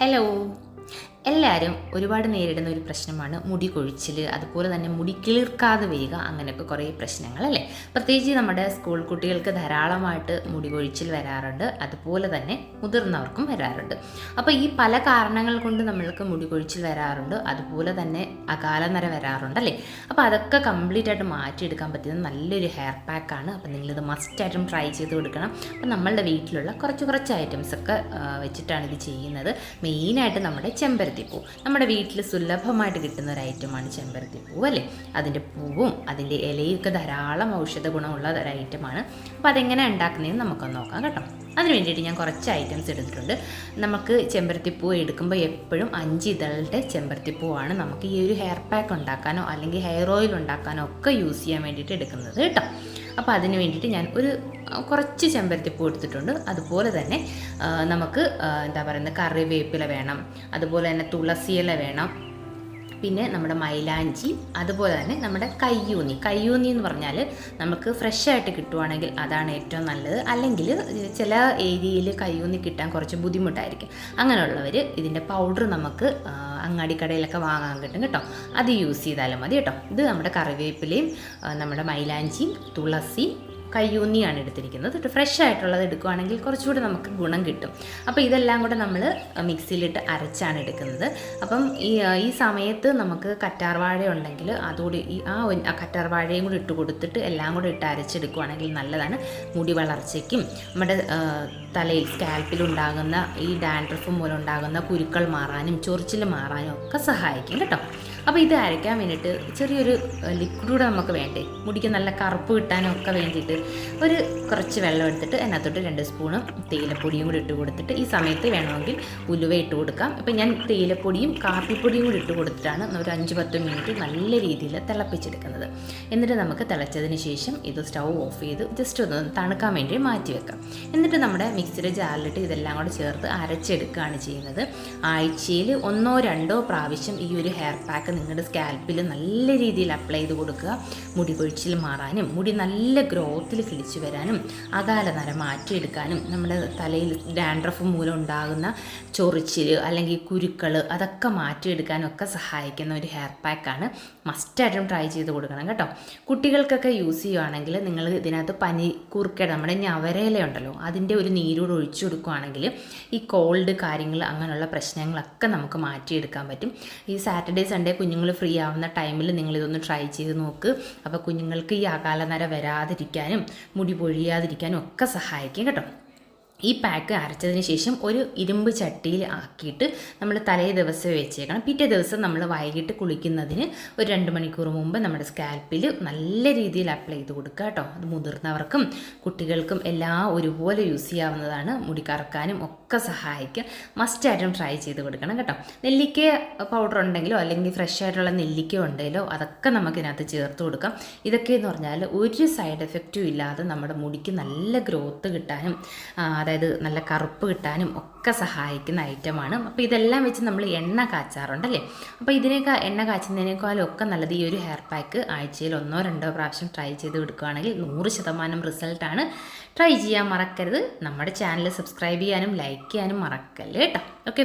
Hello. എല്ലാവരും ഒരുപാട് നേരിടുന്ന ഒരു പ്രശ്നമാണ് മുടി കൊഴിച്ചിൽ അതുപോലെ തന്നെ മുടി കിളിർക്കാതെ വരിക അങ്ങനെയൊക്കെ കുറേ പ്രശ്നങ്ങൾ അല്ലേ? പ്രത്യേകിച്ച് നമ്മുടെ സ്കൂൾ കുട്ടികൾക്ക് ധാരാളമായിട്ട് മുടി കൊഴിച്ചിൽ വരാറുണ്ട് അതുപോലെ തന്നെ മുതിർന്നവർക്കും വരാറുണ്ട്. അപ്പോൾ ഈ പല കാരണങ്ങൾ കൊണ്ട് നമ്മൾക്ക് മുടി കൊഴിച്ചിൽ വരാറുണ്ട് അതുപോലെ തന്നെ അകാലനര വരാറുണ്ട് അല്ലേ? അപ്പോൾ അതൊക്കെ കംപ്ലീറ്റ് ആയിട്ട് മാറ്റിയെടുക്കാൻ പറ്റുന്ന നല്ലൊരു ഹെയർ പാക്കാണ് അപ്പോൾ നിങ്ങളിത് മസ്റ്റായിട്ടും ട്രൈ ചെയ്ത് കൊടുക്കണം. അപ്പോൾ നമ്മളുടെ വീട്ടിലുള്ള കുറച്ച് കുറച്ച് ഐറ്റംസ് ഒക്കെ വെച്ചിട്ടാണ് ഇത് ചെയ്യുന്നത്. മെയിനായിട്ട് നമ്മുടെ ചെമ്പരത്തിപ്പൂ. നമ്മുടെ വീട്ടിൽ സുലഭമായിട്ട് കിട്ടുന്ന ഒരു ഐറ്റമാണ് ചെമ്പരത്തിപ്പൂ അല്ലേ? അതിന്റെ പൂവും അതിന്റെ ഇലയൊക്കെ ധാരാളം ഔഷധ ഗുണമുള്ള ഒരു ഐറ്റമാണ്. അപ്പോൾ അതെങ്ങനെ ഉണ്ടാക്കുന്നതെന്ന് നമുക്കൊന്ന് നോക്കാം കേട്ടോ. അതിന് വേണ്ടിയിട്ട് ഞാൻ കുറച്ച് ഐറ്റംസ് എടുത്തിട്ടുണ്ട്. നമുക്ക് ചെമ്പരത്തിപ്പൂ എടുക്കുമ്പോൾ എപ്പോഴും അഞ്ച് ഇതളുടെ ചെമ്പരത്തിപ്പൂവാണ് നമുക്ക് ഈ ഒരു ഹെയർ പാക്ക് ഉണ്ടാക്കാനോ അല്ലെങ്കിൽ ഹെയർ ഓയിൽ ഉണ്ടാക്കാനോ ഒക്കെ യൂസ് ചെയ്യാൻ വേണ്ടിയിട്ട് എടുക്കുന്നത് കേട്ടോ. അപ്പോൾ അതിന് വേണ്ടിയിട്ട് ഞാൻ ഒരു കുറച്ച് ചെമ്പരത്തിപ്പൂ എടുത്തിട്ടുണ്ട്. അതുപോലെ തന്നെ നമുക്ക് എന്താ പറയുന്നത് കറിവേപ്പില വേണം. അതുപോലെ തന്നെ തുളസിയില വേണം. പിന്നെ നമ്മുടെ മൈലാഞ്ചി അതുപോലെ തന്നെ നമ്മുടെ കയ്യൂന്നി. കയ്യൂന്നി എന്ന് പറഞ്ഞാൽ നമുക്ക് ഫ്രഷ് ആയിട്ട് കിട്ടുവാണെങ്കിൽ അതാണ് ഏറ്റവും നല്ലത്. അല്ലെങ്കിൽ ചില ഏരിയയിൽ കയ്യൂന്നി കിട്ടാൻ കുറച്ച് ബുദ്ധിമുട്ടായിരിക്കും. അങ്ങനെയുള്ളവർ ഇതിന്റെ പൗഡർ നമുക്ക് അങ്ങാടി കടയിലൊക്കെ വാങ്ങാൻ കിട്ടും കേട്ടോ. അത് യൂസ് ചെയ്താലും മതി കേട്ടോ. ഇത് നമ്മുടെ കറിവേപ്പിലയും നമ്മുടെ മൈലാഞ്ചിയും തുളസി കയ്യൂന്നിയാണ് എടുത്തിരിക്കുന്നത്. ഫ്രഷ് ആയിട്ടുള്ളത് എടുക്കുകയാണെങ്കിൽ കുറച്ചുകൂടി നമുക്ക് ഗുണം കിട്ടും. അപ്പോൾ ഇതെല്ലാം കൂടെ നമ്മൾ മിക്സിയിലിട്ട് അരച്ചാണ് എടുക്കുന്നത്. അപ്പം ഈ ഈ സമയത്ത് നമുക്ക് കറ്റാർവാഴ ഉണ്ടെങ്കിൽ അതുകൂടി ഈ ആ കറ്റാർവാഴയും കൂടി ഇട്ട് കൊടുത്തിട്ട് എല്ലാം കൂടെ ഇട്ട് അരച്ചെടുക്കുകയാണെങ്കിൽ നല്ലതാണ്. മുടി വളർച്ചയ്ക്കും നമ്മുടെ തലയിൽ സ്കാൽപ്പിൽ ഉണ്ടാകുന്ന ഈ ഡാൻഡ്രഫ് മൂലം ഉണ്ടാകുന്ന കുരുക്കൾ മാറാനും ചൊറിച്ചിൽ മാറാനും ഒക്കെ സഹായിക്കും കേട്ടോ. അപ്പോൾ ഇത് അരയ്ക്കാൻ വേണ്ടിയിട്ട് ചെറിയൊരു ലിക്വിഡ് നമുക്ക് വേണ്ടേ? മുടിക്ക് നല്ല കറുപ്പ് കിട്ടാനും ഒക്കെ വേണ്ടിയിട്ട് ഒരു കുറച്ച് വെള്ളം എടുത്തിട്ട് അതിനകത്തോട്ട് രണ്ട് സ്പൂണും തേയിലപ്പൊടിയും കൂടി ഇട്ട് കൊടുത്തിട്ട് ഈ സമയത്ത് വേണമെങ്കിൽ ഉലുവ ഇട്ട് കൊടുക്കാം. ഇപ്പം ഞാൻ തേയിലപ്പൊടിയും കാപ്പിപ്പൊടിയും കൂടി ഇട്ട് കൊടുത്തിട്ടാണ് ഒരു അഞ്ച് പത്ത് മിനിറ്റ് നല്ല രീതിയിൽ തിളപ്പിച്ചെടുക്കുന്നത്. എന്നിട്ട് നമുക്ക് തിളച്ചതിന് ശേഷം ഇത് സ്റ്റൗ ഓഫ് ചെയ്ത് ജസ്റ്റ് ഒന്ന് തണുക്കാൻ വേണ്ടി മാറ്റി വെക്കാം. എന്നിട്ട് നമ്മുടെ മിക്സിയുടെ ജാറിലിട്ട് ഇതെല്ലാം കൂടെ ചേർത്ത് അരച്ചെടുക്കുകയാണ് ചെയ്യുന്നത്. ആഴ്ചയിൽ ഒന്നോ രണ്ടോ പ്രാവശ്യം ഈ ഒരു ഹെയർ പാക്ക് നിങ്ങളുടെ സ്കാൽപ്പിൽ നല്ല രീതിയിൽ അപ്ലൈ ചെയ്ത് കൊടുക്കുക. മുടി കൊഴിച്ചിൽ മാറാനും മുടി നല്ല ഗ്രോത്തിൽ കിളിച്ചു വരാനും അകാല നര മാറ്റിയെടുക്കാനും നമ്മുടെ തലയിൽ ഡാൻഡ്രഫ് മൂലം ഉണ്ടാകുന്ന ചൊറിച്ചിൽ അല്ലെങ്കിൽ കുരുക്കൾ അതൊക്കെ മാറ്റിയെടുക്കാനും ഒക്കെ സഹായിക്കുന്ന ഒരു ഹെയർ പാക്കാണ്. മസ്റ്റായിട്ടും ട്രൈ ചെയ്ത് കൊടുക്കണം കേട്ടോ. കുട്ടികൾക്കൊക്കെ യൂസ് ചെയ്യുവാണെങ്കിൽ നിങ്ങൾ ഇതിനകത്ത് പനി കുറുക്കട നമ്മുടെ ഞവരയില ഉണ്ടല്ലോ അതിന്റെ ഒരു നീരൂടെ ഒഴിച്ചു കൊടുക്കുകയാണെങ്കിൽ ഈ കോൾഡ് കാര്യങ്ങൾ അങ്ങനെയുള്ള പ്രശ്നങ്ങളൊക്കെ നമുക്ക് മാറ്റിയെടുക്കാൻ പറ്റും. ഈ സാറ്റർഡേ സൺഡേ കുഞ്ഞുങ്ങൾ ഫ്രീ ആവുന്ന ടൈമിൽ നിങ്ങളിതൊന്ന് ട്രൈ ചെയ്ത് നോക്ക്. അപ്പോൾ കുഞ്ഞുങ്ങൾക്ക് ഈ അകാലനര വരാതിരിക്കാനും മുടി പൊഴിയാതിരിക്കാനും ഒക്കെ സഹായിക്കും കേട്ടോ. ഈ പാക്ക് അരച്ചതിന് ശേഷം ഒരു ഇരുമ്പ് ചട്ടിയിൽ ആക്കിയിട്ട് നമ്മൾ തലേ ദിവസം വെച്ചേക്കണം. പിറ്റേ ദിവസം നമ്മൾ വൈകിട്ട് കുളിക്കുന്നതിന് ഒരു രണ്ട് മണിക്കൂർ മുമ്പ് നമ്മുടെ സ്കാൽപ്പിൽ നല്ല രീതിയിൽ അപ്ലൈ ചെയ്ത് കൊടുക്കുക കേട്ടോ. അത് മുതിർന്നവർക്കും കുട്ടികൾക്കും എല്ലാം ഒരുപോലെ യൂസ് ചെയ്യാവുന്നതാണ്. മുടി കറക്കാനും ഒക്കെ സഹായിക്കും. മസ്റ്റായിട്ടും ട്രൈ ചെയ്ത് കൊടുക്കണം കേട്ടോ. നെല്ലിക്ക പൗഡർ ഉണ്ടെങ്കിലോ അല്ലെങ്കിൽ ഫ്രഷ് ആയിട്ടുള്ള നെല്ലിക്ക ഉണ്ടെങ്കിലോ അതൊക്കെ നമുക്കിതിനകത്ത് ചേർത്ത് കൊടുക്കാം. ഇതൊക്കെ എന്ന് പറഞ്ഞാൽ ഒരു സൈഡ് എഫക്റ്റും ഇല്ലാതെ നമ്മുടെ മുടിക്ക് നല്ല ഗ്രോത്ത് കിട്ടാനും അതായത് നല്ല കറുപ്പ് കിട്ടാനും ഒക്കെ സഹായിക്കുന്ന ഐറ്റമാണ് അപ്പോൾ ഇതെല്ലാം വെച്ച് നമ്മൾ എണ്ണ കാച്ചാറുണ്ടല്ലേ? അപ്പോൾ ഇതിനേക്കാൾ എണ്ണ കാച്ചുന്നതിനേക്കാളും ഒക്കെ നല്ലത് ഈ ഒരു ഹെയർ പാക്ക് ആഴ്ചയിൽ ഒന്നോ രണ്ടോ പ്രാവശ്യം ട്രൈ ചെയ്ത് എടുക്കുകയാണെങ്കിൽ നൂറ് ശതമാനം റിസൾട്ടാണ് ട്രൈ ചെയ്യാൻ മറക്കരുത്. നമ്മുടെ ചാനൽ സബ്സ്ക്രൈബ് ചെയ്യാനും ലൈക്ക് ചെയ്യാനും മറക്കല്ലേ കേട്ടോ. ഓക്കെ